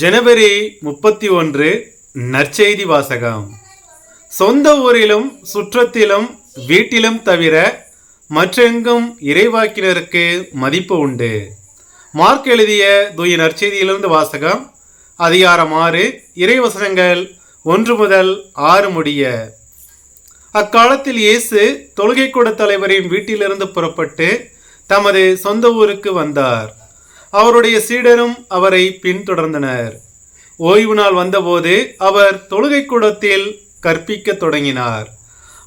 ஜனவரி முப்பத்தி ஒன்று நற்செய்தி வாசகம். சொந்த ஊரிலும் சுற்றத்திலும் வீட்டிலும் தவிர மற்றெங்கும் இறைவாக்கினருக்கு மதிப்பு உண்டு. மார்க் எழுதிய தூய நற்செய்தியிலிருந்து வாசகம் அதிகாரம் ஆறு இறைவசனங்கள் ஒன்று முதல் ஆறு முடிய. அக்காலத்தில் இயேசு தொழுகைக்கூட தலைவரின் வீட்டிலிருந்து புறப்பட்டு தமது சொந்த ஊருக்கு வந்தார். அவருடைய சீடரும் அவரை பின்தொடர்ந்தனர். ஓய்வு நாள் வந்தபோது அவர் தொழுகைக்கூடத்தில் கற்பிக்கத் தொடங்கினார்.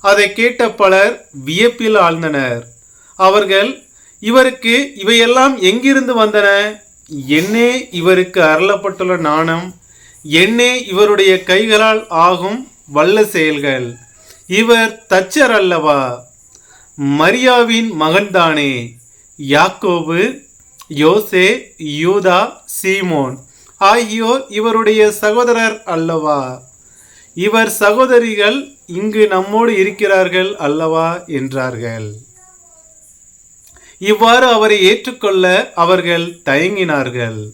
அதை கேட்ட பலர் வியப்பில் ஆழ்ந்தனர். அவர்கள் இவருக்கு இவையெல்லாம் எங்கிருந்து வந்தன? என்னே இவருக்கு அருளப்பட்டுள்ள நாணம்? என்னே இவருடைய கைகளால் ஆகும் வல்ல செயல்கள்? இவர் தச்சர் அல்லவா? மரியாவின் மகன்தானே. யாக்கோபு யோசே யூதா சீமோன். ஆகியோர் இவருடைய சகோதரர் அல்லவா? இவர் சகோதரிகள் இங்கு நம்மோடு இருக்கிறார்கள் அல்லவா? என்றார்கள். இவ்வாறு அவரை ஏற்றுக்கொள்ள அவர்கள் தயங்கினார்கள்.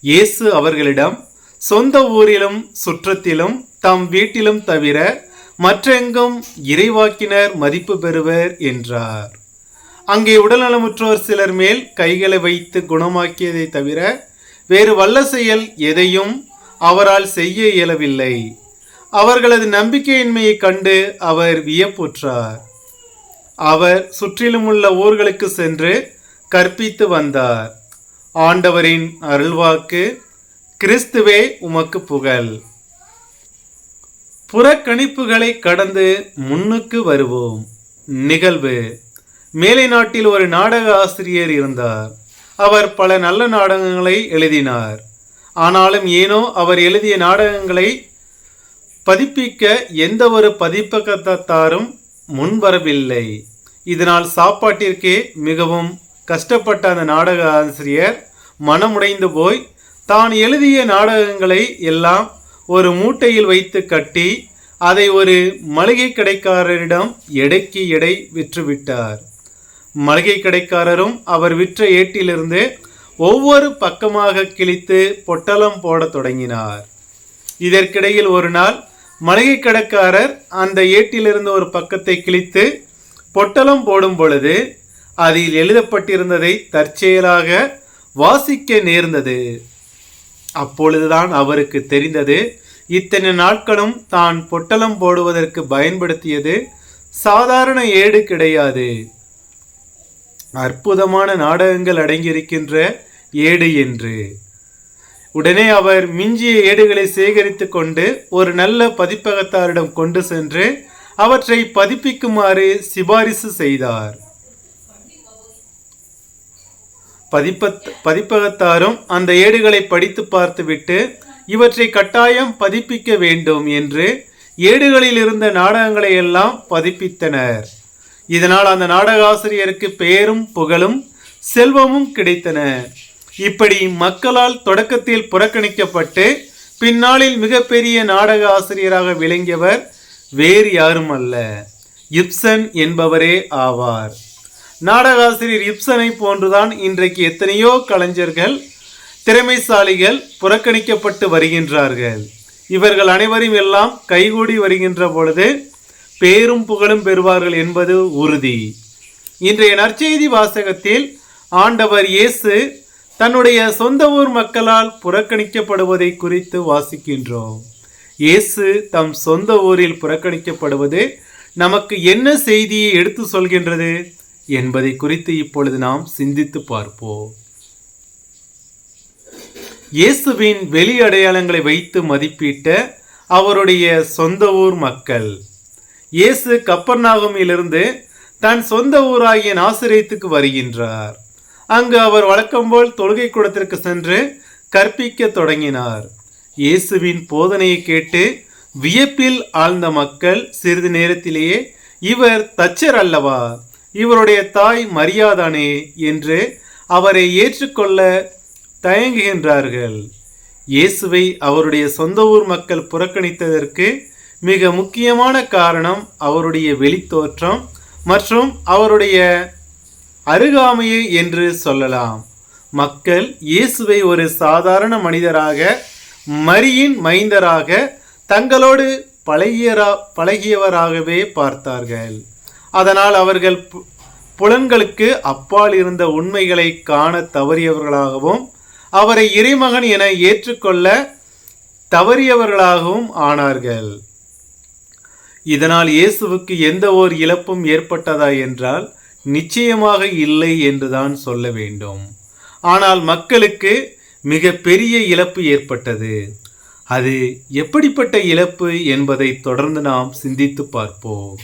இயேசு அவர்களிடம் சொந்த ஊரிலும் சுற்றத்திலும் தம் வீட்டிலும் தவிர மற்றெங்கும் இறைவாக்கினர் மதிப்பு பெறுவர் என்றார். அங்கே உடல்நலமுற்றோர் சிலர் மேல் கைகளை வைத்து குணமாக்கியதை தவிர வேறு வல்ல செயல் எதையும் அவரால் செய்ய இயலவில்லை. அவர்களது நம்பிக்கையின்மையை கண்டு அவர் வியப்புற்றார். அவர் சுற்றிலும் உள்ள ஊர்களுக்கு சென்று கற்பித்து வந்தார். ஆண்டவரின் அருள்வாக்கு கிறிஸ்துவே உமக்கு புகழ். புறக்கணிப்புகளை கடந்து முன்னுக்கு வருவோம். நிகழ்வு மேலை நாட்டில் ஒரு நாடக ஆசிரியர் இருந்தார். அவர் பல நல்ல நாடகங்களை எழுதினார். ஆனாலும் ஏனோ அவர் எழுதிய நாடகங்களை பதிப்பிக்க எந்த ஒரு பதிப்பகத்தாரும் முன்வரவில்லை. இதனால் சாப்பாட்டிற்கே மிகவும் கஷ்டப்பட்ட அந்த நாடக ஆசிரியர் மனமுடைந்து போய் தான் எழுதிய நாடகங்களை எல்லாம் ஒரு மூட்டையில் வைத்து கட்டி அதை ஒரு மளிகை கடைக்காரரிடம் எடைக்கு எடை விற்றுவிட்டார். மளிகை கடைக்காரரும் அவர் விற்ற ஏட்டிலிருந்து ஒவ்வொரு பக்கமாக கிழித்து பொட்டலம் போடத் தொடங்கினார். இதற்கிடையில் ஒரு நாள் மளிகை கடைக்காரர் அந்த ஏட்டிலிருந்து ஒரு பக்கத்தை கிழித்து பொட்டலம் போடும் பொழுது அதில் எழுதப்பட்டிருந்ததை தற்செயலாக வாசிக்க நேர்ந்தது. அப்பொழுதுதான் அவருக்கு தெரிந்தது இத்தனை நாட்களும் தான் பொட்டலம் போடுவதற்கு பயன்படுத்தியது சாதாரண ஏடு கிடையாது. அற்புதமான நாடகங்கள் அடங்கியிருக்கின்ற ஏடு என்று. உடனே அவர் மிஞ்சிய ஏடுகளை சேகரித்து கொண்டு ஒரு நல்ல பதிப்பகத்தாரிடம் கொண்டு சென்று அவற்றை பதிப்பிக்குமாறு சிபாரிசு செய்தார். பதிப்பத் பதிப்பகத்தாரும் அந்த ஏடுகளை படித்து பார்த்துவிட்டு இவற்றை கட்டாயம் பதிப்பிக்க வேண்டும் என்று ஏடுகளில் இருந்த நாடகங்களை எல்லாம் பதிப்பித்தனர். இதனால் அந்த நாடகாசிரியருக்கு பெயரும் புகழும் செல்வமும் கிடைத்தன. இப்படி மக்களால் தொடக்கத்தில் புறக்கணிக்கப்பட்டு பின்னாளில் மிகப்பெரிய நாடக ஆசிரியராக விளங்கியவர் வேறு யாரும் அல்ல இப்சன் என்பவரே ஆவார். நாடகாசிரியர் இப்சனை போன்றுதான் இன்றைக்கு எத்தனையோ கலைஞர்கள் திறமைசாலிகள் புறக்கணிக்கப்பட்டு வருகின்றார்கள். இவர்கள் அனைவரும் எல்லாம் கைகூடி வருகின்ற பொழுது பேரும் புகழும் பெறுவார்கள் என்பது உறுதி. இன்றைய நற்செய்தி வாசகத்தில் ஆண்டவர் இயேசு தன்னுடைய சொந்த ஊர் மக்களால் புறக்கணிக்கப்படுவதை குறித்து வாசிக்கின்றோம். இயேசு தம் சொந்த ஊரில் புறக்கணிக்கப்படுவது நமக்கு என்ன செய்தியை எடுத்து சொல்கின்றது என்பதை குறித்து இப்பொழுது நாம் சிந்தித்து பார்ப்போம். இயேசுவின் வெளி அடையாளங்களை வைத்து மதிப்பிட்ட அவருடைய சொந்த ஊர் மக்கள். இயேசு கப்பர்நாகமிலிருந்து தன் சொந்த ஊராகிய நாசிரியத்துக்கு வருகின்றார். அங்கு அவர் வழக்கம்போல் தொழுகை கூடத்திற்கு சென்று கற்பிக்க தொடங்கினார். இயேசுவின் போதனையை கேட்டு வியப்பில் ஆழ்ந்த மக்கள் சிறிது நேரத்திலேயே இவர் தச்சர் அல்லவா? இவருடைய தாய் மரியாதானே என்று அவரை ஏற்றுக்கொள்ள தயங்குகின்றார்கள். இயேசுவை அவருடைய சொந்த ஊர் மக்கள் புறக்கணித்ததற்கு மிக முக்கியமான காரணம் அவருடைய வெளித்தோற்றம் மற்றும் அவருடைய அருகாமையை என்று சொல்லலாம். மக்கள் இயேசுவை ஒரு சாதாரண மனிதராக மரியின் மைந்தராக தங்களோடு பழகியரா பழகியவராகவே பார்த்தார்கள். அதனால் அவர்கள் பு- புலன்களுக்கு அப்பால் இருந்த உண்மைகளை காண தவறியவர்களாகவும் அவரை இறைமகன் என ஏற்றுக்கொள்ள தவறியவர்களாகவும் ஆனார்கள். இதனால் இயேசுவுக்கு எந்த ஓர் இழப்பும் ஏற்பட்டதா என்றால் நிச்சயமாக இல்லை என்றுதான் சொல்ல வேண்டும். ஆனால் மக்களுக்கு மிக பெரிய இழப்பு ஏற்பட்டது. அது எப்படிப்பட்ட இழப்பு என்பதை தொடர்ந்து நாம் சிந்தித்து பார்ப்போம்.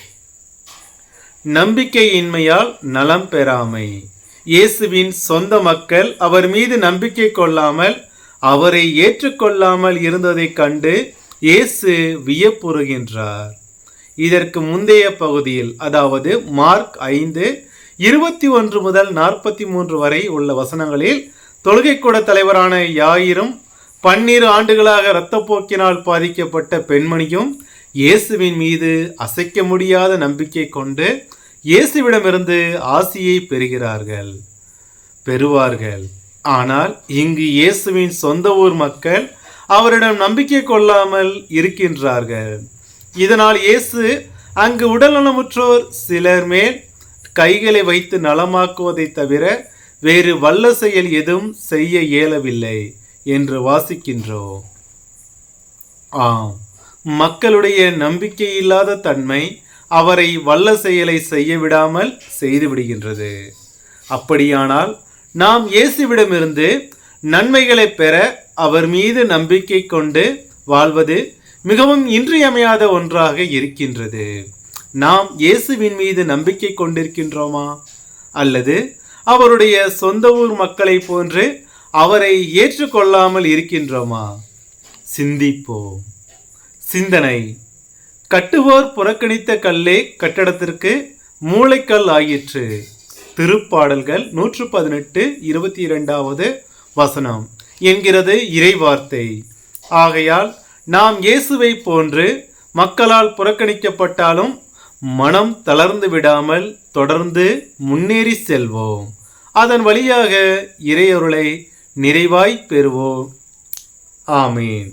நம்பிக்கையின்மையால் நலம் பெறாமை. இயேசுவின் சொந்த மக்கள் அவர் மீது நம்பிக்கை கொள்ளாமல் அவரை ஏற்றுக்கொள்ளாமல் இருந்ததைக் கண்டு இயேசு வியப்புறுகின்றார். இதற்கு முந்தைய பகுதியில் அதாவது மார்க் ஐந்து இருபத்தி ஒன்று முதல் நாற்பத்தி மூன்று வரை உள்ள வசனங்களில் தொழுகைக்கூட தலைவரான யாயிரும் பன்னிரு ஆண்டுகளாக இரத்தப்போக்கினால் பாதிக்கப்பட்ட பெண்மணியும் இயேசுவின் மீது அசைக்க முடியாத நம்பிக்கை கொண்டு இயேசுவிடமிருந்து ஆசியை பெறுகிறார்கள் பெறுவார்கள். ஆனால் இங்கு இயேசுவின் சொந்த ஊர் மக்கள் அவரிடம் நம்பிக்கை கொள்ளாமல் இருக்கின்றார்கள். இதனால் இயேசு அங்கு உடல்நலமுற்றோர் சிலர் மேல் கைகளை வைத்து நலமாக்குவதை தவிர வேறு வல்ல செயல் எதுவும் செய்ய இயலவில்லை என்று வாசிக்கின்றோம். ஆம். மக்களுடைய நம்பிக்கையில்லாத தன்மை அவரை வல்ல செயலை செய்ய விடாமல் செய்துவிடுகின்றது அப்படியானால் நாம் இயேசுவிடமிருந்து நன்மைகளை பெற அவர் மீது நம்பிக்கை கொண்டு வாழ்வது மிகவும் இன்றியமையாத ஒன்றாக இருக்கின்றது. நாம் இயேசுவின் மீது நம்பிக்கை கொண்டிருக்கின்றோமா? அல்லது அவருடைய சொந்த ஊர் மக்களைப் போன்று அவரை ஏற்றுக்கொள்ளாமல் இருக்கின்றோமா? சிந்திப்போம். சிந்தனை. கட்டுவோர் புறக்கணித்த கல்லே கட்டடத்திற்கு மூளைக்கல் ஆயிற்று. திருப்பாடல்கள் நூற்று பதினெட்டு இருபத்தி இரண்டாவது வசனம் என்கிறது இறைவார்த்தை. ஆகையால் நாம் இயேசுவை போன்று மக்களால் புறக்கணிக்கப்பட்டாலும் மனம் தளர்ந்து விடாமல் தொடர்ந்து முன்னேறி செல்வோம். அதன் வழியாக இறையொருளை நிறைவாய் பெறுவோம். ஆமீன்.